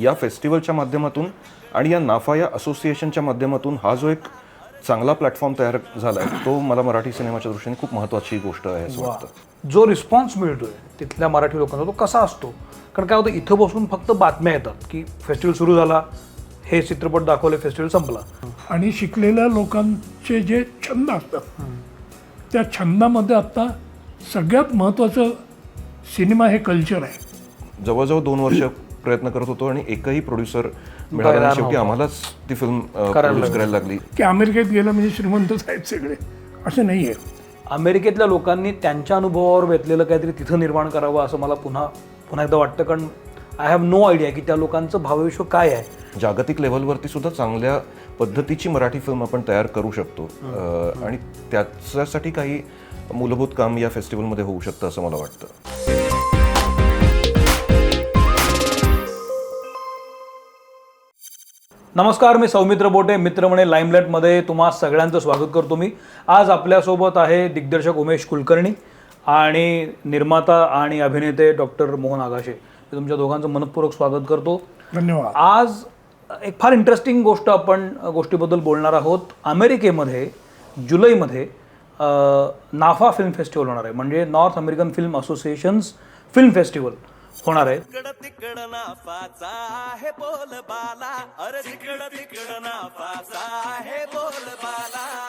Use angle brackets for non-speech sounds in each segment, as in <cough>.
या फेस्टिवलच्या माध्यमातून आणि या नाफा या असोसिएशनच्या माध्यमातून हा जो एक चांगला प्लॅटफॉर्म तयार झाला आहे तो मला मराठी सिनेमाच्या दृष्टीने खूप महत्त्वाची गोष्ट आहे असं वाटतं. जो रिस्पॉन्स मिळतोय तिथल्या मराठी लोकांना तो कसा असतो? कारण काय होतं इथं बसून फक्त बातम्या येतात की फेस्टिवल सुरू झाला हे चित्रपट दाखवले फेस्टिवल संपला. आणि शिकलेल्या लोकांचे जे छंद असतात त्या छंदामध्ये आत्ता सगळ्यात महत्त्वाचं सिनेमा हे कल्चर आहे. जवळजवळ दोन वर्ष प्रयत्न करत होतो आणि एकही प्रोड्युसर मिळाला नाही. शेवटी आम्हालाच ती फिल्म प्रोड्यूस करायला लागली. की अमेरिकेत गेलं म्हणजे श्रीमंतच आहेत सगळे. असं नाही आहे. अमेरिकेतल्या लोकांनी त्यांच्या अनुभवावर बेतलेलं काहीतरी तिथं निर्माण करावं असं मला पुन्हा पुन्हा एकदा वाटतं. कारण आय हॅव नो आयडिया की त्या लोकांचं भावविश्व काय आहे. जागतिक लेवलवरती सुद्धा चांगल्या पद्धतीची मराठी फिल्म आपण तयार करू शकतो. अं, आणि त्याच्यासाठी काही मूलभूत काम या फेस्टिवलमध्ये होऊ शकतं असं मला वाटतं. नमस्कार मी सौमित्र बोटे मित्र म्हणे लाईमलाईटमध्ये तुम्हा सगळ्यांचं स्वागत करतो मी. आज आपल्यासोबत आहे दिग्दर्शक उमेश कुलकर्णी आणि निर्माता आणि अभिनेते डॉक्टर मोहन आगाशे. मी तुमच्या दोघांचं मनपूर्वक स्वागत करतो. धन्यवाद. आज एक फार इंटरेस्टिंग गोष्ट आपण गोष्टीबद्दल बोलणार आहोत. अमेरिकेमध्ये जुलैमध्ये नाफा फिल्म फेस्टिवल होणार आहे. म्हणजे North American film associations film festival. होणार आहे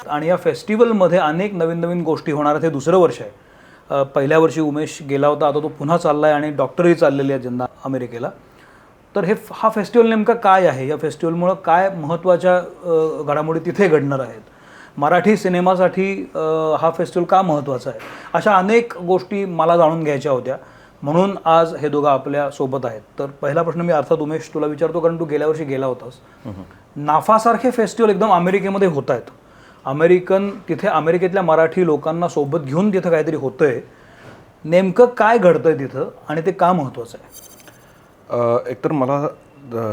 आणि या फेस्टिवलमध्ये अनेक नवीन नवीन गोष्टी होणार आहेत. हे दुसरं वर्ष आहे. पहिल्या वर्षी उमेश गेला होता. आता तो पुन्हा चालला आहे आणि डॉक्टरही चाललेले आहेत यंदा अमेरिकेला. तर हे हा फेस्टिवल नेमका काय आहे? या फेस्टिवलमुळं काय महत्त्वाच्या घडामोडी तिथे घडणार आहेत? मराठी सिनेमासाठी हा फेस्टिवल का महत्त्वाचा आहे? अशा अनेक गोष्टी मला जाणून घ्यायच्या होत्या. म्हणून आज हे दोघं आपल्यासोबत आहेत. तर पहिला प्रश्न मी अर्थात उमेश तुला विचारतो कारण तू गेल्या वर्षी गेला होतास. नाफासारखे फेस्टिवल एकदम अमेरिकेमध्ये होत आहेत. अमेरिकन तिथे अमेरिकेतल्या मराठी लोकांना सोबत घेऊन तिथं काहीतरी होतंय. नेमकं काय घडतंय तिथं आणि ते का महत्त्वाचं आहे? एकतर मला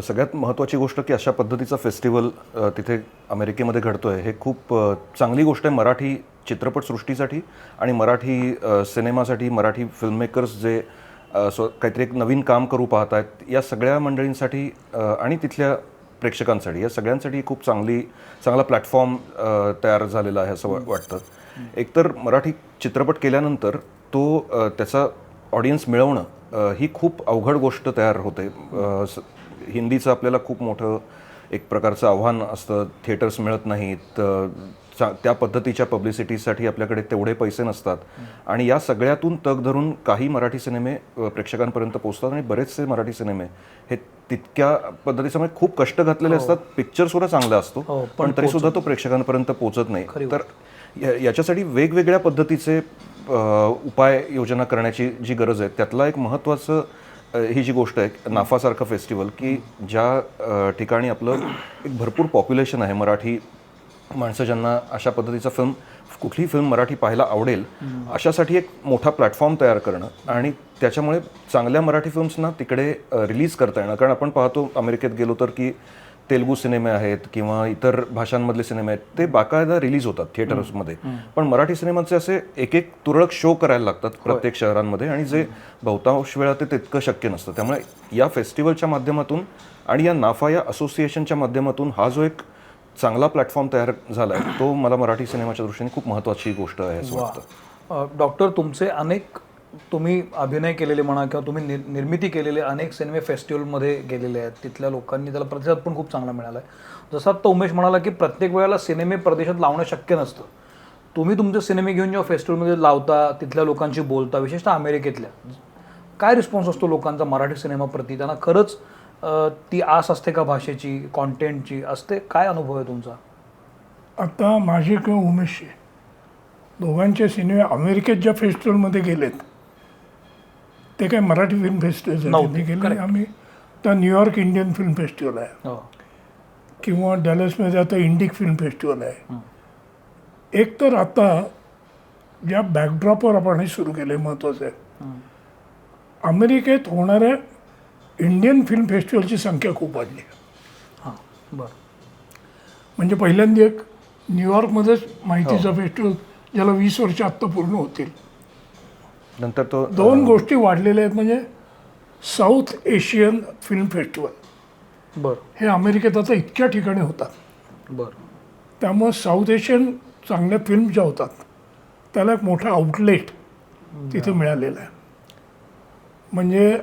सगळ्यात महत्त्वाची गोष्ट की अशा पद्धतीचा फेस्टिवल तिथे अमेरिकेमध्ये घडतोय हे खूप चांगली गोष्ट आहे. मराठी चित्रपटसृष्टीसाठी आणि मराठी सिनेमासाठी मराठी फिल्ममेकर्स जे स्व काहीतरी एक नवीन काम करू पाहत आहेत या सगळ्या मंडळींसाठी आणि तिथल्या प्रेक्षकांसाठी या सगळ्यांसाठी खूप चांगली चांगला प्लॅटफॉर्म तयार झालेला आहे असं वाटतं. एकतर मराठी चित्रपट केल्यानंतर तो त्याचा ऑडियन्स मिळवणं ही खूप अवघड गोष्ट तयार होते. स- हिंदीचं आपल्याला खूप मोठं एक प्रकारचं आव्हान असतं थिएटर्स मिळत नाहीत चा- त्या पद्धतीच्या पब्लिसिटीसाठी आपल्याकडे तेवढे पैसे नसतात. आणि या सगळ्यातून तग धरून काही मराठी सिनेमे प्रेक्षकांपर्यंत पोहोचतात आणि बरेचसे मराठी सिनेमे हे तितक्या पद्धतीचं म्हणजे खूप कष्ट घातलेले असतात. पिक्चर सुद्धा चांगला असतो हो, पण तरी सुद्धा तो प्रेक्षकांपर्यंत पोहोचत नाही. तर या- याच्यासाठी वेगवेगळ्या पद्धतीचे उपाय योजना करण्याची जी गरज आहे त्यातला एक महत्त्वाचं ही जी गोष्ट आहे नाफासारखं फेस्टिवल की ज्या ठिकाणी आपलं एक भरपूर पॉप्युलेशन आहे मराठी माणसं ज्यांना अशा पद्धतीचं फिल्म कुठलीही फिल्म मराठी पाहायला आवडेल अशासाठी एक मोठा प्लॅटफॉर्म तयार करणं आणि त्याच्यामुळे चांगल्या मराठी फिल्म्सना तिकडे रिलीज करता येणं. कारण आपण पाहतो अमेरिकेत गेलो तर की तेलुगू सिनेमे आहेत किंवा इतर भाषांमधले सिनेमे आहेत ते बाकायदा रिलीज होतात थिएटर्समध्ये पण मराठी सिनेमाचे असे एक एक तुरळक शो करायला लागतात प्रत्येक शहरांमध्ये आणि जे बहुतांश वेळा ते तितकं शक्य नसतं. त्यामुळे या फेस्टिवलच्या माध्यमातून आणि या नाफा या असोसिएशनच्या माध्यमातून हा जो एक चांगला प्लॅटफॉर्म तयार झाला आहे तो मला मराठी सिनेमाच्या दृष्टीने खूप महत्त्वाची गोष्ट आहे असं वाटतं. डॉक्टर तुमचे अनेक तुम्ही अभिनय केलेले म्हणा किंवा तुम्ही निर निर्मिती केलेले अनेक सिनेमे फेस्टिवलमध्ये गेलेले आहेत. तिथल्या लोकांनी त्याला प्रतिसाद पण खूप चांगला मिळाला आहे जसा तो उमेश म्हणाला की प्रत्येक वेळेला सिनेमे परदेशात लावणं शक्य नसतं. तुम्ही तुमचे सिनेमे घेऊन जेव्हा फेस्टिवलमध्ये लावता तिथल्या लोकांशी बोलता विशेषतः अमेरिकेतल्या काय रिस्पॉन्स असतो लोकांचा मराठी सिनेमाप्रती? त्यांना खरंच ती आस असते का भाषेची कॉन्टेंटची असते? काय अनुभव आहे तुमचा? आता माझे किंवा उमेशचे दोघांचे सिनेमे अमेरिकेत ज्या फेस्टिवलमध्ये गेलेत ते काय मराठी फिल्म फेस्टिवल गेले. आम्ही तर न्यूयॉर्क इंडियन फिल्म फेस्टिवल आहे. हो. किंवा डॅलसमध्ये आता इंडिक फिल्म फेस्टिवल आहे. एक तर आता ज्या बॅकड्रॉपवर आपण हे सुरू केले महत्त्वाचं आहे. अमेरिकेत होणाऱ्या इंडियन फिल्म फेस्टिवलची संख्या खूप वाढली. हां बरं. म्हणजे पहिल्यांदा एक न्यूयॉर्कमध्येच माहितीचा फेस्टिवल ज्याला वीस वर्ष आत्ता पूर्ण होतील. नंतर तो दोन गोष्टी वाढलेल्या आहेत म्हणजे साऊथ एशियन फिल्म फेस्टिवल बरं. हे अमेरिकेत आता इतक्या ठिकाणी होतात. बरं. त्यामुळं साऊथ एशियन चांगल्या फिल्म ज्या होतात त्याला एक मोठा आउटलेट तिथे मिळालेला आहे. म्हणजे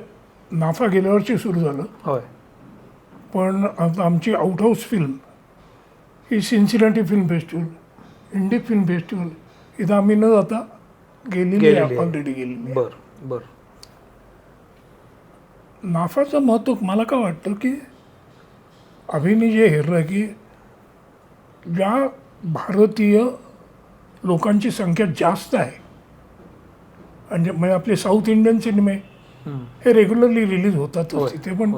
नाफा गेल्या वर्षी सुरू झालं होय पण आता आमची आउट हाऊस फिल्म ही Cincinnati film festival Indic film festival इथं आम्ही न जाता गेलेली. ऑलरेडी गेलेली. बरं बरं नाफाचं महत्त्व मला काय वाटतं की अभिनी जे हेरलं की ज्या भारतीय लोकांची संख्या जास्त आहे म्हणजे म्हणजे आपले साऊथ इंडियन सिनेमे. हे रेग्युलरली रिलीज होतातच होय, तिथे पण.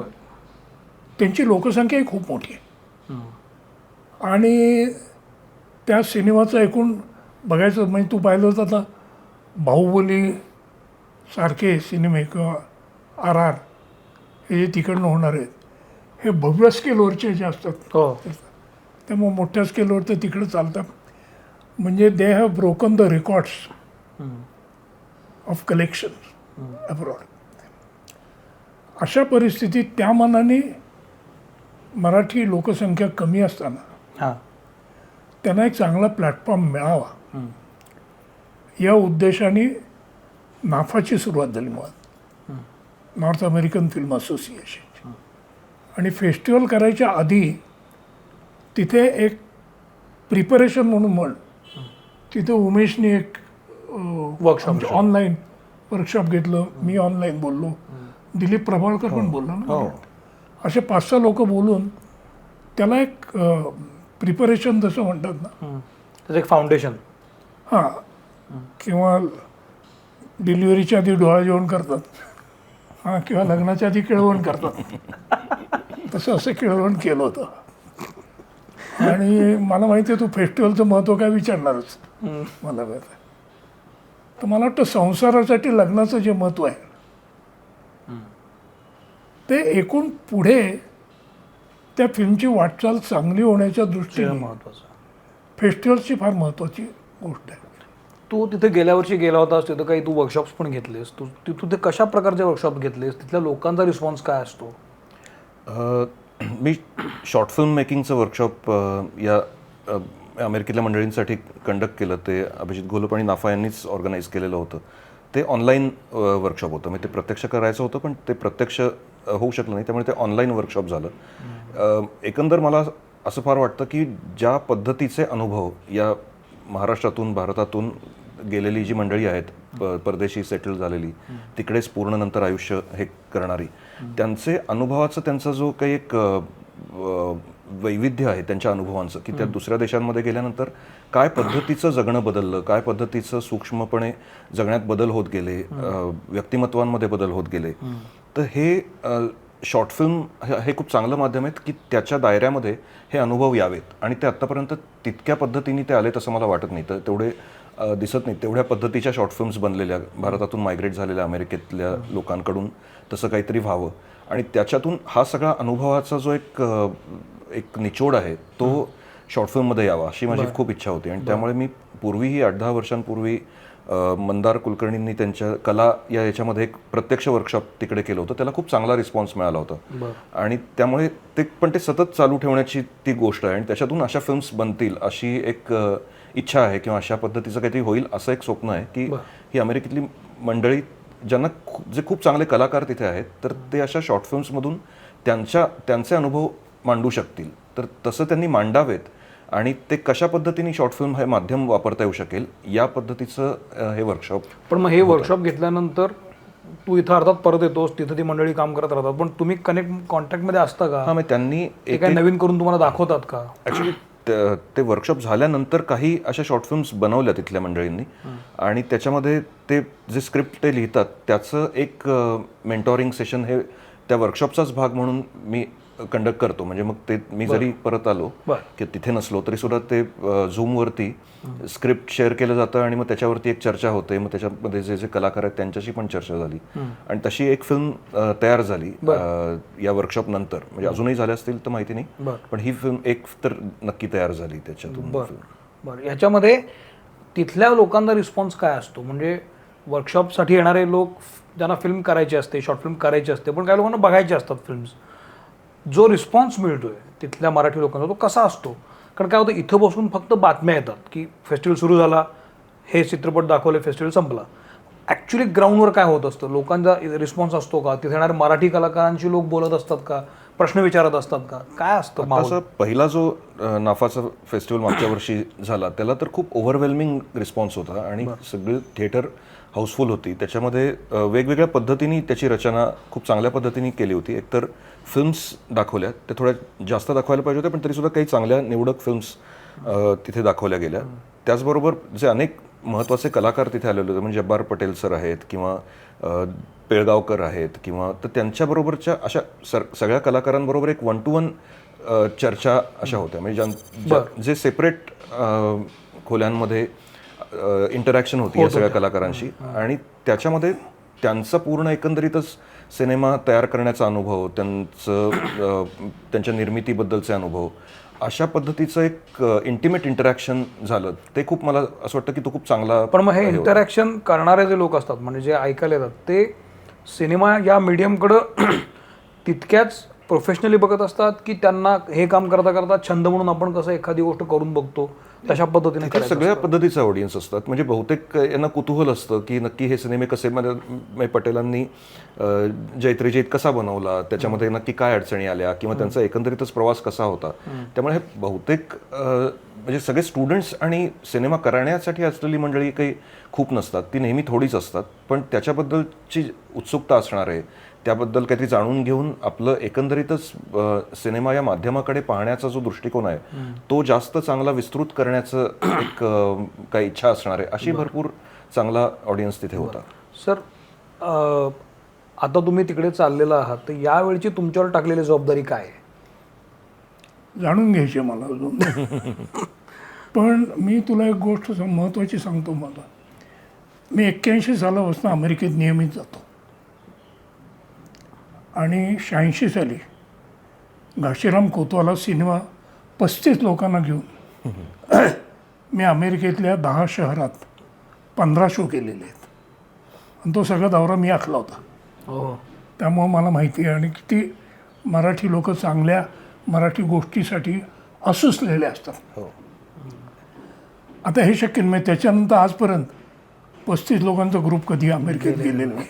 त्यांची लोकसंख्याही खूप मोठी आहे. आणि त्या सिनेमाचं ऐकून बघायचं म्हणजे तू पाहिलं होतं आता बाहुबली सारखे सिनेमे किंवा आर आर हे जे तिकडनं होणार आहेत हे भव्य स्केलवरचे जे असतात हो त्यामुळे मोठ्या स्केलवर ते तिकडे चालतात म्हणजे they have broken the records. Of collection abroad अशा परिस्थितीत त्या मानाने मराठी लोकसंख्या कमी असताना हां. त्यांना एक चांगला प्लॅटफॉर्म मिळावा. या उद्देशाने नाफाची सुरुवात झाली मुळात. North American film association. आणि फेस्टिवल करायच्या आधी तिथे एक प्रिपरेशन म्हणून म्हण तिथे उमेशने एक Workshop. ऑनलाईन वर्कशॉप घेतलं. मी ऑनलाईन बोललो. दिलीप प्रभाळकर पण बोलला ना. हो. असे पाच सहा लोक बोलून त्याला एक प्रिपरेशन जसं म्हणतात ना. त्याचं एक फाउंडेशन. हां. किंवा डिलिव्हरीच्या आधी डोळा जेवण करतात. हां किंवा लग्नाच्या आधी केळवण करतात. तसं असं केळवण केलं होतं. आणि मला माहिती आहे तू फेस्टिवलचं महत्त्व काय विचारणारच. मला. तर मला वाटतं संसारासाठी लग्नाचं जे महत्त्व आहे ते एकूण पुढे त्या फिल्मची वाटचाल चांगली होण्याच्या दृष्टीने महत्वाचं फेस्टिवलची फार महत्त्वाची गोष्ट आहे. तू तिथे गेल्या वर्षी गेला होतास तिथं काही तू वर्कशॉप्स पण घेतलेस. तू तू तिथे कशा प्रकारचे वर्कशॉप घेतलेस? तिथल्या लोकांचा रिस्पॉन्स काय असतो? मी शॉर्ट फिल्म मेकिंगचं वर्कशॉप या अमेरिकेतल्या मंडळींसाठी कंडक्ट केलं. ते अभिजित घोलप आणि नाफा यांनीच ऑर्गनाईज केलेलं होतं. ते ऑनलाईन वर्कशॉप होतं. म्हणजे ते प्रत्यक्ष करायचं होतं पण ते प्रत्यक्ष होऊ शकलं नाही. त्यामुळे ते ऑनलाईन वर्कशॉप झालं. एकंदर मला असं फार वाटतं की ज्या पद्धतीचे अनुभव या महाराष्ट्रातून भारतातून गेलेली जी मंडळी आहेत परदेशी सेटल झालेली तिकडेच पूर्ण नंतर आयुष्य हे करणारी त्यांचे अनुभवाचं त्यांचा जो काही एक वैविध्य आहे त्यांच्या अनुभवांचं की त्या दुसऱ्या देशांमध्ये गेल्यानंतर काय पद्धतीचं जगणं बदललं काय पद्धतीचं सूक्ष्मपणे जगण्यात बदल होत गेले व्यक्तिमत्वांमध्ये बदल होत गेले तर हे शॉर्ट फिल्म हे खूप चांगलं माध्यम आहे की त्याच्या दायऱ्यामध्ये हे अनुभव यावेत. आणि ते आत्तापर्यंत तितक्या पद्धतीने ते आलेत असं मला वाटत नाही. तर तेवढे दिसत नाही तेवढ्या पद्धतीच्या शॉर्ट फिल्म्स बनलेल्या भारतातून मायग्रेट झालेल्या अमेरिकेतल्या लोकांकडून तसं काहीतरी व्हावं. आणि त्याच्यातून हा सगळा अनुभवाचा जो एक एक निचोड आहे तो शॉर्ट फिल्ममध्ये यावा अशी माझी खूप इच्छा होती. आणि त्यामुळे मी पूर्वीही आठ दहा वर्षांपूर्वी मंदार कुलकर्णींनी त्यांच्या कला या याच्यामध्ये एक प्रत्यक्ष वर्कशॉप तिकडे केलं होतं. त्याला खूप चांगला रिस्पॉन्स मिळाला होता. आणि त्यामुळे ते पण ते सतत चालू ठेवण्याची ती गोष्ट आहे आणि त्याच्यातून अशा फिल्म्स बनतील अशी एक इच्छा आहे किंवा अशा पद्धतीचं काहीतरी होईल असं एक स्वप्न आहे की ही अमेरिकेतली मंडळी ज्यांना जे खूप चांगले कलाकार तिथे आहेत तर ते अशा शॉर्ट फिल्म्समधून त्यांच्या त्यांचे अनुभव मांडू शकतील. तर तसं त्यांनी मांडावेत. आणि ते कशा पद्धतीने शॉर्ट फिल्म हे माध्यम वापरता येऊ शकेल या पद्धतीचं हे वर्कशॉप पण मग हे वर्कशॉप घेतल्यानंतर तू इथं अर्थात परत येतोस तिथं ती मंडळी काम करत राहतात. पण तुम्ही कनेक्ट कॉन्टॅक्टमध्ये असता का? हा मग त्यांनी काय नवीन करून तुम्हाला दाखवतात का? ॲक्च्युली ते वर्कशॉप झाल्यानंतर काही अशा शॉर्ट फिल्म्स बनवल्या तिथल्या मंडळींनी. आणि त्याच्यामध्ये ते जे स्क्रिप्ट ते लिहितात त्याचं एक मेंटॉरिंग सेशन हे त्या वर्कशॉपचाच भाग म्हणून मी कंडक्ट करतो. म्हणजे मग ते मी जरी परत आलो. की तिथे नसलो तरी सुद्धा ते झूमवरती स्क्रिप्ट शेअर केलं जातं आणि मग त्याच्यावरती एक चर्चा होते. मग त्याच्यामध्ये जे जे कलाकार आहेत त्यांच्याशी पण चर्चा झाली. आणि तशी एक फिल्म तयार झाली या वर्कशॉप नंतर. म्हणजे अजूनही झाल्या असतील तर माहिती नाही. पण ही फिल्म एक तर नक्की तयार झाली त्याच्यातून बरं. बरं. याच्यामध्ये तिथल्या लोकांचा रिस्पॉन्स काय असतो? म्हणजे वर्कशॉपसाठी येणारे लोक ज्यांना फिल्म करायची असते शॉर्ट फिल्म करायची असते पण काही लोकांना बघायचे असतात फिल्म्स जो रिस्पॉन्स मिळतोय तिथल्या मराठी लोकांचा तो कसा असतो? कारण काय होतं इथं बसून फक्त बातम्या येतात की फेस्टिवल सुरू झाला हे चित्रपट दाखवले फेस्टिवल संपला. ॲक्च्युली ग्राउंडवर काय होत असतं? लोकांचा रिस्पॉन्स असतो का? तिथे येणाऱ्या मराठी कलाकारांशी लोक बोलत असतात का? प्रश्न विचारत असतात का? काय असतं? तसा पहिला जो नाफाचा फेस्टिवल मागच्या वर्षी झाला त्याला तर खूप ओव्हरवेल्मिंग रिस्पॉन्स होता आणि सगळी थिएटर हाऊसफुल होती. त्याच्यामध्ये वेगवेगळ्या पद्धतीने त्याची रचना खूप चांगल्या पद्धतीने केली होती. एकतर फिल्म्स दाखवल्या त्या थोड्या जास्त दाखवायला पाहिजे होत्या पण तरीसुद्धा काही चांगल्या निवडक फिल्म्स तिथे दाखवल्या गेल्या. त्याचबरोबर जे अनेक महत्त्वाचे कलाकार तिथे आलेले होते म्हणजे जब्बार पटेल सर आहेत किंवा पेळगावकर आहेत किंवा तर त्यांच्याबरोबरच्या अशा सर सगळ्या कलाकारांबरोबर एक वन टू वन चर्चा अशा होत्या. म्हणजे ज्या- जे सेपरेट खोल्यांमध्ये इंटरॅक्शन होती या सगळ्या कलाकारांशी. आणि त्याच्यामध्ये त्यांचा पूर्ण एकंदरीतच सिनेमा तयार करण्याचा अनुभव त्यांचं त्यांच्या निर्मितीबद्दलचे अनुभव अशा पद्धतीचं एक इंटिमेट इंटरॅक्शन झालं. ते खूप मला असं वाटतं की तो खूप चांगला पण मग हे इंटरॅक्शन करणारे जे लोक असतात म्हणजे जे ऐकायला येतात ते सिनेमा या मीडियमकडं <clears throat> तितक्याच प्रोफेशनली बघत असतात की त्यांना हे काम करता करता छंद म्हणून आपण कसं एखादी गोष्ट करून बघतो तशा पद्धतीने सगळ्या पद्धतीचे ऑडियन्स असतात. म्हणजे बहुतेक यांना कुतूहल असतं की नक्की हे सिनेमे कसे म्हणजे पटेलांनी जैत्रीजीत कसा बनवला? त्याच्यामध्ये नक्की काय अडचणी आल्या? किंवा त्यांचा एकंदरीतच प्रवास कसा होता? त्यामुळे हे बहुतेक म्हणजे सगळे स्टुडंट्स आणि सिनेमा करण्यासाठी असलेली मंडळी काही खूप नसतात. ती नेहमी थोडीच असतात. पण त्याच्याबद्दलची उत्सुकता असणार आहे. त्याबद्दल काहीतरी जाणून घेऊन आपलं एकंदरीतच सिनेमा या माध्यमाकडे पाहण्याचा जो दृष्टिकोन आहे तो जास्त चांगला विस्तृत करण्याचं <clears throat> एक काही इच्छा असणार आहे अशी भरपूर चांगला ऑडियन्स तिथे होता. सर आता तुम्ही तिकडे चाललेला आहात तर यावेळची तुमच्यावर टाकलेली जबाबदारी काय आहे? जाणून घ्यायचे मला अजून. <laughs> पण मी तुला एक गोष्ट महत्त्वाची सांगतो मला. मी एक्क्याऐंशी सालापासून अमेरिकेत नियमित जातो. आणि शहाऐंशी साली घाशीराम कोतवाला सिनेमा पस्तीस लोकांना घेऊन <clears throat> मी अमेरिकेतल्या दहा शहरात पंधरा शो केलेले आहेत. आणि तो सगळा दौरा मी आखला होता. हो. त्यामुळं मला माहिती आहे आणि किती मराठी लोक चांगल्या मराठी गोष्टीसाठी असुसलेले असतात. हो. आता हे शक्य नाही. त्याच्यानंतर आजपर्यंत पस्तीस लोकांचा ग्रुप कधी अमेरिकेत गेलेला नाही.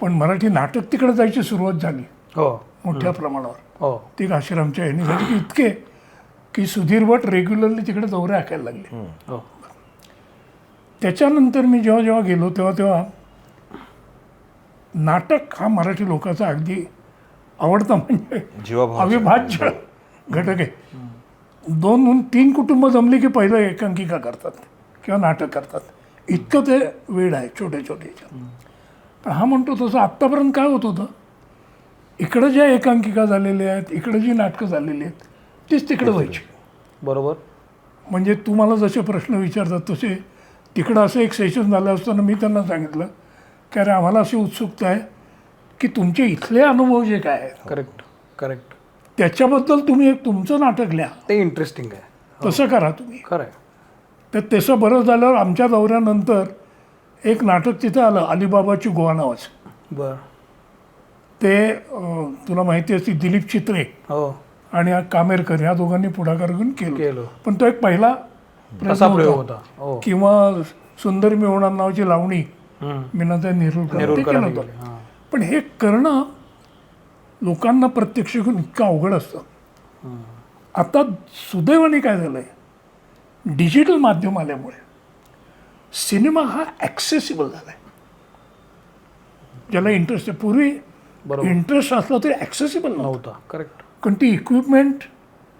पण मराठी नाटक तिकडे जायची सुरुवात झाली. हो. मोठ्या प्रमाणावर. हो. ती घाशीरामच्या ह्याने झाली की इतके की सुधीर भट रेग्युलरली तिकडे दौरे आखायला लागले. हो. त्याच्यानंतर मी जेव्हा जेव्हा गेलो तेव्हा तेव्हा नाटक हा मराठी लोकांचा अगदी आवडता म्हणजे अविभाज्य घटक आहे. दोन तीन कुटुंब जमली की पहिलं एकांकिका करतात किंवा नाटक करतात. इतकं ते वेळ आहे छोटे छोटे पण हा म्हणतो तसं आत्तापर्यंत काय होत होतं? इकडं ज्या एकांकिका झालेल्या आहेत इकडं जी नाटकं झालेली आहेत तीच तिकडं व्हायची. बरोबर. म्हणजे तुम्हाला जसे प्रश्न विचारतात तसे तिकडं असं एक सेशन झालं असताना मी त्यांना सांगितलं की अरे आम्हाला अशी उत्सुकता आहे की तुमचे इथले अनुभव जे काय आहेत करेक्ट करेक्ट त्याच्याबद्दल तुम्ही एक तुमचं नाटक लिहा. ते इंटरेस्टिंग आहे. तसं करा तुम्ही. खरं तर तसं बरं झाल्यावर आमच्या दौऱ्यानंतर एक नाटक तिथं आलं अलिबाबाची गोवा नावाचं. बरं. ते तुला माहिती असते दिलीप चित्रे हो. आणि कामेरकर या दोघांनी पुढाकार घेऊन केलं. पण तो एक पहिला प्रयोग होता. हो. किंवा सुंदर मी होणार नावाची लावणी केलं होतं. केली, हां. पण हे करणं लोकांना प्रत्यक्ष घेऊन इतकं अवघड असतं. आता सुदैवाने काय झालंय? डिजिटल माध्यम आल्यामुळे. सिनेमा हा ॲक्सेसिबल झालाय. ज्याला इंटरेस्ट आहे. पूर्वी बरोबर. इंटरेस्ट असला तरी ॲक्सेसिबल नव्हतं. नव्हता. करेक्ट कारण ती इक्विपमेंट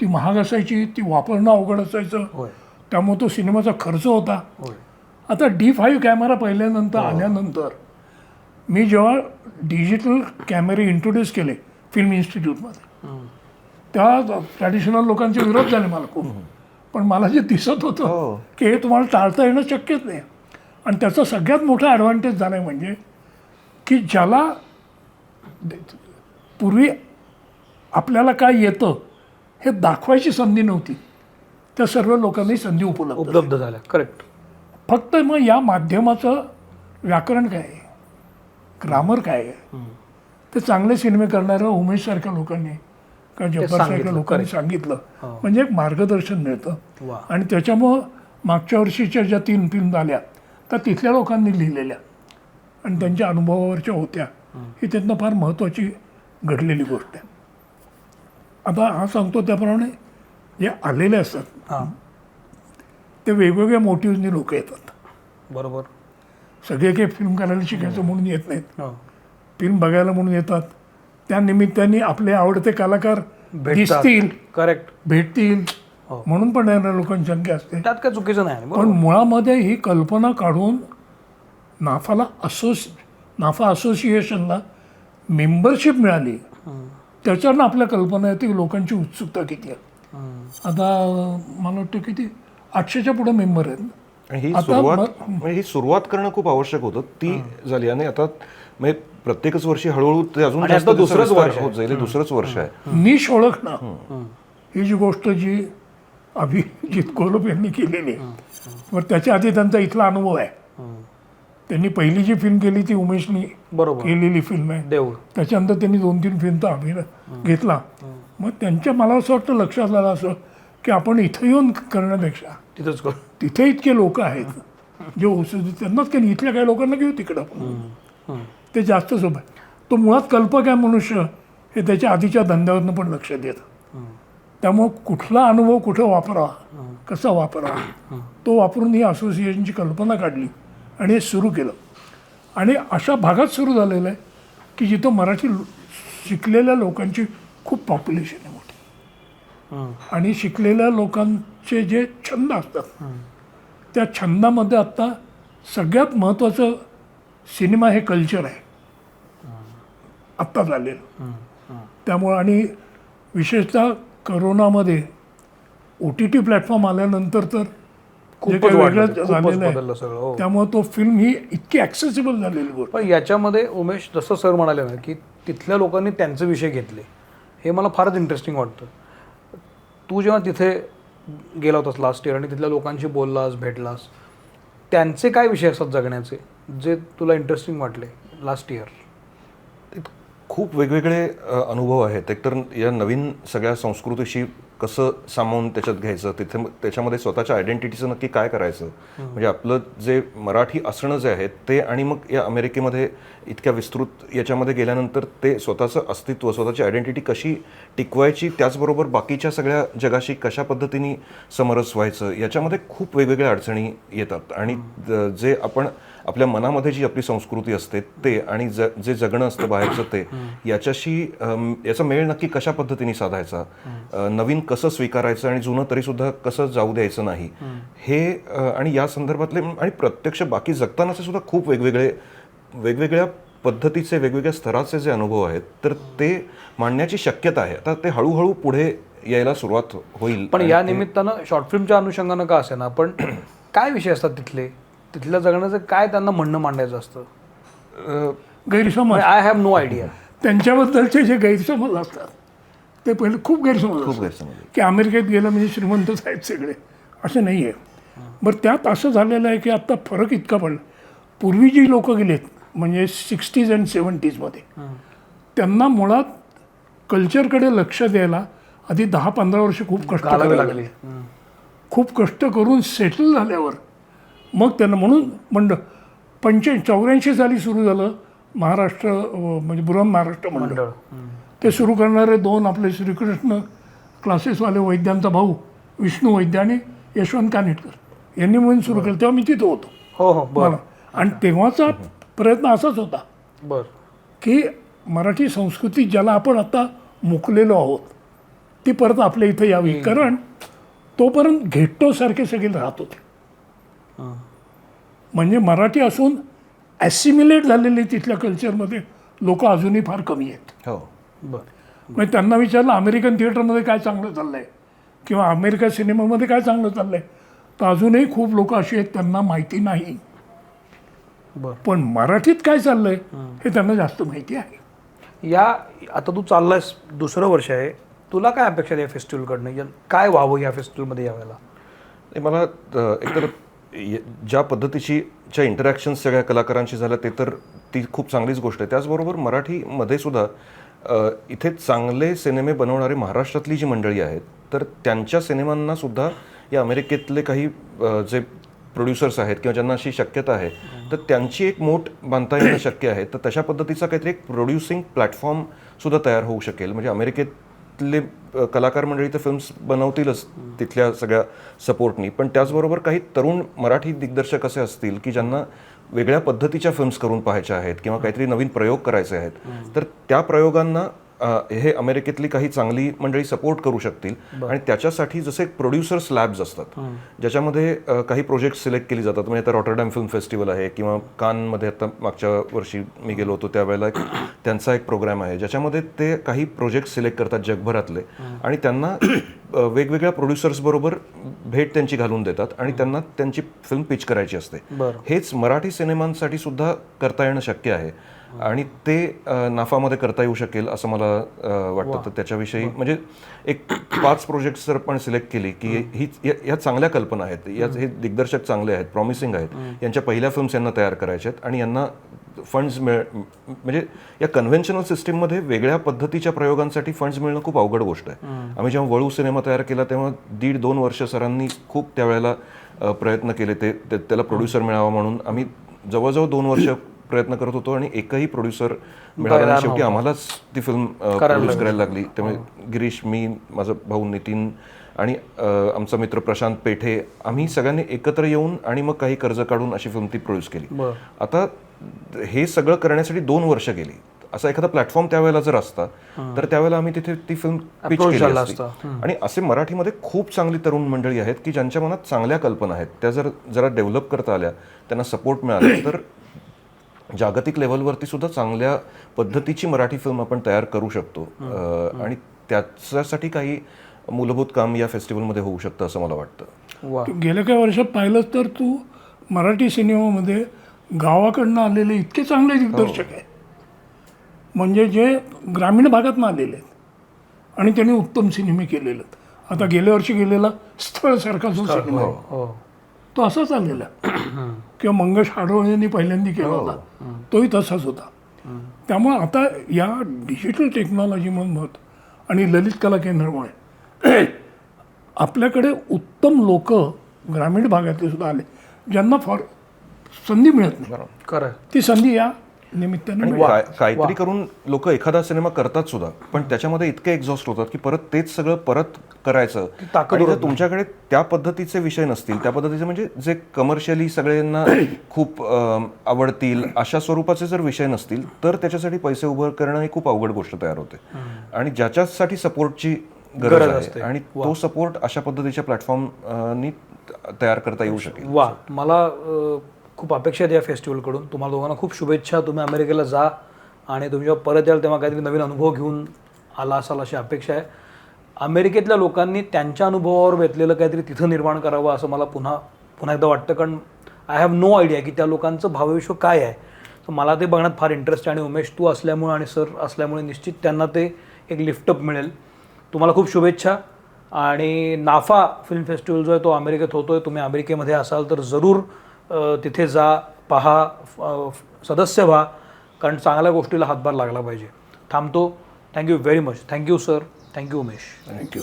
ती महाग असायची ती वापरणं अवघड असायचं. होय. त्यामुळे तो सिनेमाचा खर्च होता. होय. आता डी फाईव्ह कॅमेरा पहिल्यानंतर आल्यानंतर मी जेव्हा डिजिटल कॅमेरे इंट्रोड्यूस केले फिल्म इन्स्टिट्यूटमध्ये त्या ट्रॅडिशनल लोकांचे विरोध झाले मला खूप. पण मला जे दिसत होतं की हे तुम्हाला टाळता येणं शक्यच नाही. आणि त्याचा सगळ्यात मोठा ॲडव्हान्टेज झाला आहे म्हणजे की ज्याला पूर्वी आपल्याला काय येतं हे दाखवायची संधी नव्हती. त्या सर्व लोकांनी संधी उपलब्ध उपलब्ध झाल्या. करेक्ट फक्त मग या माध्यमाचं व्याकरण काय आहे? ग्रामर काय आहे? ते चांगले सिनेमे करणाऱ्या उमेशसारख्या लोकांनी का जब्बार सांगितलं, सारख्या लोकांनी. सांगितलं. हो. म्हणजे एक मार्गदर्शन मिळतं. आणि त्याच्यामुळं मागच्या वर्षीच्या ज्या तीन फिल्म झाल्या त्या तिथल्या लोकांनी लिहिलेल्या. आणि त्यांच्या अनुभवावरच्या होत्या. ही त्यांना फार महत्त्वाची घडलेली गोष्ट आहे. आता हा सांगतो त्याप्रमाणे जे आलेले असतात हां. ते वेगवेगळ्या मोटिव्हनी लोक येतात. बरोबर. सगळे काही फिल्म करायला शिकायचं म्हणून येत नाहीत. हो. फिल्म बघायला म्हणून येतात. त्या निमित्ताने आपले आवडते कलाकार भेटतात. दिसतील. करेक्ट भेटतील. हो. म्हणून पण येणाऱ्या लोकांची संख्या असते. त्यात काय चुकीचं नाही पण मुळामध्ये ही कल्पना काढून नाफाला असोस नाफा असोसिएशनला मेंबरशिप मिळाली. त्याच्यावरनं आपल्या कल्पना येते की लोकांची उत्सुकता किती आहे. आता मला वाटतं किती आठशेच्या पुढे मेंबर आहेत. आणि ही आता सुरुवात म्हणजे ही सुरुवात करणं खूप आवश्यक होतं. ती झाली आणि आता म्हणजे प्रत्येकच वर्षी हळूहळू ते अजून आणि जास्त आता त्याचा दुसरंच विस्तार वर्ष आहे. होत जाईल हे दुसरंच वर्ष आहे. निश ओळखणं ही. जी गोष्ट जी अभिजित गोलप यांनी केलेली आहे तर त्याच्या आधी त्यांचा इथला अनुभव आहे. त्यांनी पहिली जी फिल्म केली ती उमेशनी बरोबर. केलेली फिल्म आहे. देऊळ. त्याच्यानंतर त्यांनी दोन तीन फिल्मचा अभिनय घेतला. मग त्यांच्या मला असं वाटतं लक्षात आलं असं की आपण इथं येऊन करण्यापेक्षा तिथंच करू. तिथे इतके लोक आहेत जे औषधी त्यांनाच काही इथल्या काही लोकांना घेऊ तिकडं आपण. ते जास्त सोपं आहे. तो मुळात कल्पक आहे मनुष्य हे त्याच्या आधीच्या धंद्यावरनं पण लक्षात येतं त्यामुळं कुठला अनुभव कुठं वापरावा कसा वापरावा तो वापरून ही असोसिएशनची कल्पना काढली आणि हे सुरू केलं. आणि अशा भागात सुरू झालेलं आहे की जिथं मराठी शिकलेल्या लोकांची खूप पॉप्युलेशन आहे मोठी. आणि शिकलेल्या लोकांचे जे छंद असतात त्या छंदामध्ये आत्ता सगळ्यात महत्त्वाचं सिनेमा हे कल्चर आहे. आत्ता झालेलं त्यामुळं आणि विशेषतः करोनामध्ये ओ टी टी प्लॅटफॉर्म आल्यानंतर तर खूपच झालेलं आहे. हो. त्यामुळे तो फिल्म ही इतकी ॲक्सेसिबल झालेली गोष्ट. पण याच्यामध्ये उमेश जसं सर म्हणाले ना की तिथल्या लोकांनी त्यांचे विषय घेतले. हे मला फारच इंटरेस्टिंग वाटतं. तू जेव्हा तिथे गेला होतास लास्ट इयर आणि तिथल्या लोकांशी बोललास भेटलास त्यांचे काय विषय असतात जगण्याचे जे तुला इंटरेस्टिंग वाटले लास्ट इयर खूप वेगवेगळे अनुभव आहेत. एकतर या नवीन सगळ्या संस्कृतीशी कसं सामावून त्याच्यात घ्यायचं तिथे त्याच्यामध्ये स्वतःच्या आयडेंटिटीचं नक्की काय करायचं? म्हणजे आपलं जे मराठी असणं जे आहे ते आणि मग या अमेरिकेमध्ये इतक्या विस्तृत याच्यामध्ये गेल्यानंतर ते स्वतःचं अस्तित्व स्वतःची आयडेंटिटी कशी टिकवायची त्याचबरोबर बाकीच्या सगळ्या जगाशी कशा पद्धतीने समरस व्हायचं याच्यामध्ये खूप वेगवेगळ्या अडचणी येतात. आणि जे आपण आपल्या मनामध्ये जी आपली संस्कृती असते ते आणि ज जे जगणं असतं बाहेरचं ते याच्याशी याचा मेळ नक्की कशा पद्धतीने साधायचा? नवीन कसं स्वीकारायचं आणि जुनं तरीसुद्धा कसं जाऊ द्यायचं नाही? हे आणि या संदर्भातले आणि प्रत्यक्ष बाकी जगतानाचे सुद्धा खूप वेगवेगळे वेगवेगळ्या पद्धतीचे वेगवेगळ्या स्तराचे जे अनुभव आहेत तर ते मांडण्याची शक्यता आहे. आता ते हळूहळू पुढे यायला सुरुवात होईल. पण या निमित्तानं शॉर्ट फिल्मच्या अनुषंगानं का असे ना पण काय विषय असतात तिथले? तिथल्या जगण्याचं काय त्यांना म्हणणं मांडायचं असतं? अ, गैरसमज. आय हॅव नो आयडिया त्यांच्याबद्दलचे जे गैरसमज असतात ते पहिले खूप गैरसमज खूप. गैरसमज. की अमेरिकेत गेलं म्हणजे श्रीमंतच आहेत सगळे असं नाही आहे बरं त्यात असं झालेलं आहे की आत्ता फरक इतका पडला. पूर्वी जी लोकं गेलेत म्हणजे सिक्स्टीज अँड सेवन्टीजमध्ये त्यांना मुळात कल्चरकडे लक्ष द्यायला आधी दहा पंधरा वर्ष खूप कष्ट करावे लागले. खूप कष्ट करून सेटल झाल्यावर मग त्यांना म्हणून मंडळ पंच्या चौऱ्याऐंशी साली सुरू झालं महाराष्ट्र म्हणजे बृहन महाराष्ट्र मंडळ. ते सुरू करणारे दोन आपले श्रीकृष्ण क्लासेसवाले वैद्यांचा भाऊ विष्णू वैद्य आणि यशवंत कानेटकर. यांनी म्हणून सुरू केलं तेव्हा मी तिथं होतो. हो हो बर. मला. आणि तेव्हाचा प्रयत्न असाच होता. बर. की मराठी संस्कृती ज्याला आपण आता मुकलेलो आहोत ती परत आपल्या इथं यावी. कारण तोपर्यंत घेट्टोसारखे सगळे राहत होते. म्हणजे मराठी असून ॲसिम्युलेट झालेले तिथल्या कल्चरमध्ये लोक अजूनही फार कमी आहेत. हो. बर. म्हणजे त्यांना विचारलं अमेरिकन थिएटरमध्ये काय चांगलं चाललंय? किंवा अमेरिका सिनेमामध्ये काय चांगलं चाललंय? तर अजूनही खूप लोक अशी आहेत त्यांना माहिती नाही. बर. पण मराठीत काय चाललंय हे. त्यांना जास्त माहिती आहे. या आता तू चाललायस दुसरं वर्ष आहे. तुला काय अपेक्षा आहे या फेस्टिवलकडनं या- काय व्हावं या फेस्टिवलमध्ये यावेळेला? मला एकतर ज्या पद्धतीची ज्या इंटरॅक्शन्स सगळ्या कलाकारांशी झाल्या ते तर ती खूप चांगलीच गोष्ट आहे. त्याचबरोबर मराठीमध्ये सुद्धा इथे चांगले सिनेमे बनवणारे महाराष्ट्रातली जी मंडळी आहेत तर त्यांच्या सिनेमांना सुद्धा या अमेरिकेतले काही जे प्रोड्युसर्स आहेत किंवा ज्यांना अशी शक्यता आहे तर त्यांची एक मोठ बांधता येणं शक्य आहे. तर तशा पद्धतीचा काहीतरी एक प्रोड्युसिंग प्लॅटफॉर्म सुद्धा तयार होऊ शकेल. म्हणजे अमेरिकेत तिथले कलाकार मंडळी तर फिल्म्स बनवतीलच तिथल्या सगळ्या सपोर्टनी पण त्याचबरोबर काही तरुण मराठी दिग्दर्शक असे असतील की ज्यांना वेगळ्या पद्धतीच्या फिल्म्स करून पाहायच्या आहेत किंवा काहीतरी नवीन प्रयोग करायचे आहेत तर त्या प्रयोगांना हे अमेरिकेतली काही चांगली मंडळी सपोर्ट करू शकतील. आणि त्याच्यासाठी जसे प्रोड्युसर्स लॅब्स असतात ज्याच्यामध्ये काही प्रोजेक्ट सिलेक्ट केली जातात. म्हणजे आता रॉटरडॅम फिल्म फेस्टिवल आहे किंवा कानमध्ये आता मागच्या वर्षी मी गेलो होतो त्यावेळेला एक त्यांचा एक प्रोग्राम आहे ज्याच्यामध्ये ते काही प्रोजेक्ट सिलेक्ट करतात जगभरातले. आणि त्यांना वेगवेगळ्या प्रोड्युसर्स बरोबर भेट त्यांची घालून देतात आणि त्यांना त्यांची फिल्म पिच करायची असते. हेच मराठी सिनेमांसाठी सुद्धा करता येणं शक्य आहे. आणि ते नाफामध्ये करता येऊ शकेल असं मला वाटतं. तर त्याच्याविषयी म्हणजे एक पाच प्रोजेक्ट जर आपण सिलेक्ट केली की ही या- या चांगल्या कल्पना आहेत. या हे दिग्दर्शक चांगले आहेत प्रॉमिसिंग आहेत. यांच्या पहिल्या फिल्म्स यांना तयार करायच्या आहेत आणि यांना फंड्स मिळ म्हणजे या कन्व्हेन्शनल सिस्टीममध्ये वेगळ्या पद्धतीच्या प्रयोगांसाठी फंड्स मिळणं खूप अवघड गोष्ट आहे. आम्ही जेव्हा वळू सिनेमा तयार केला तेव्हा दीड दोन वर्ष सरांनी खूप त्यावेळेला प्रयत्न केले ते त्याला प्रोड्युसर मिळावा म्हणून. आम्ही जवळजवळ दोन वर्ष प्रयत्न करत होतो आणि एकही प्रोड्युसर मिळाला. शेवटी आम्हालाच ती फिल्म प्रोड्यूस करायला लागली. त्यामुळे गिरीश मी माझा भाऊ नितीन आणि आमचा मित्र प्रशांत पेठे आम्ही सगळ्यांनी एकत्र येऊन आणि मग काही कर्ज काढून अशी फिल्म ती प्रोड्यूस केली. आता हे सगळं करण्यासाठी दोन वर्ष गेली. असा एखादा प्लॅटफॉर्म त्यावेळेला जर असता तर त्यावेळेला आम्ही तिथे ती फिल्म पिच केली असती. आणि असे मराठीमध्ये खूप चांगली तरुण मंडळी आहेत की ज्यांच्या मनात चांगल्या कल्पना आहेत. त्या जर जरा डेव्हलप करता आल्या त्यांना सपोर्ट मिळाला <coughs> तर जागतिक लेवलवरती सुद्धा चांगल्या पद्धतीची मराठी फिल्म आपण तयार करू शकतो. आणि त्याच्यासाठी काही मूलभूत काम या फेस्टिवलमध्ये होऊ शकतं असं मला वाटतं. गेल्या काही वर्षात पाहिलंच तर तू मराठी सिनेमामध्ये गावाकडनं आलेले इतके चांगले दिग्दर्शक आहे म्हणजे जे ग्रामीण भागातनं आलेले आहेत. आणि त्यांनी उत्तम सिनेमे केलेले आहेत. आता गेल्या वर्षी गेलेला स्थळसारखा जो सिनेमा आहे हो. तो असाच आलेला किंवा मंगेश हाडोळ यांनी पहिल्यांदा केला होता. तोही तसाच होता. त्यामुळे आता या डिजिटल टेक्नॉलॉजीमधून आणि ललित कला केंद्रामुळे <clears throat> आपल्याकडे उत्तम लोक ग्रामीण भागातले सुद्धा आले ज्यांना फार संधी मिळत नाही. खरं. ती संधी या निमित्ताने आणि मिळेल. काय- काहीतरी करून लोक एखादा सिनेमा करतात सुद्धा. पण त्याच्यामध्ये इतके एक्झॉस्ट होतात की परत तेच सगळं परत करायचं. ताकद आणि जर तुमच्याकडे त्या पद्धतीचे विषय नसतील त्या पद्धतीचे म्हणजे जे कमर्शियली सगळ्यांना <coughs> खूप आवडतील अशा स्वरूपाचे जर विषय नसतील तर त्याच्यासाठी पैसे उभं करणं ही खूप अवघड गोष्ट तयार होते. आणि ज्याच्यासाठी सपोर्टची गरज आहे आणि तो सपोर्ट अशा पद्धतीच्या प्लॅटफॉर्मनी तयार करता येऊ शकेल. वा. मला अ, खूप अपेक्षा आहेत या फेस्टिवलकडून. तुम्हाला दोघांना खूप शुभेच्छा. तुम्ही अमेरिकेला जा आणि तुम्ही जेव्हा परत याल तेव्हा काहीतरी नवीन अनुभव घेऊन आला असाल अशी अपेक्षा आहे. अमेरिकेतल्या लोकांनी त्यांच्या अनुभवावर बेतलेलं काहीतरी तिथं निर्माण करावं असं मला पुन्हा पुन्हा एकदा वाटतं. कारण आय हॅव नो आयडिया की त्या लोकांचं भावविश्व काय आहे. तर मला ते बघण्यात फार इंटरेस्ट आहे आणि उमेश तू असल्यामुळे आणि सर असल्यामुळे निश्चित त्यांना ते एक लिफ्टअप मिळेल. तुम्हाला खूप शुभेच्छा. आणि नाफा फिल्म फेस्टिवल जो आहे तो अमेरिकेत होतो आहे तुम्ही अमेरिकेमध्ये असाल तर जरूर तिथे जा पहा सदस्य व्हा कारण चांगल्या गोष्टीला हातभार लागला पाहिजे. थांबतो. Thank you very much thank you sir thank you Umesh. Thank you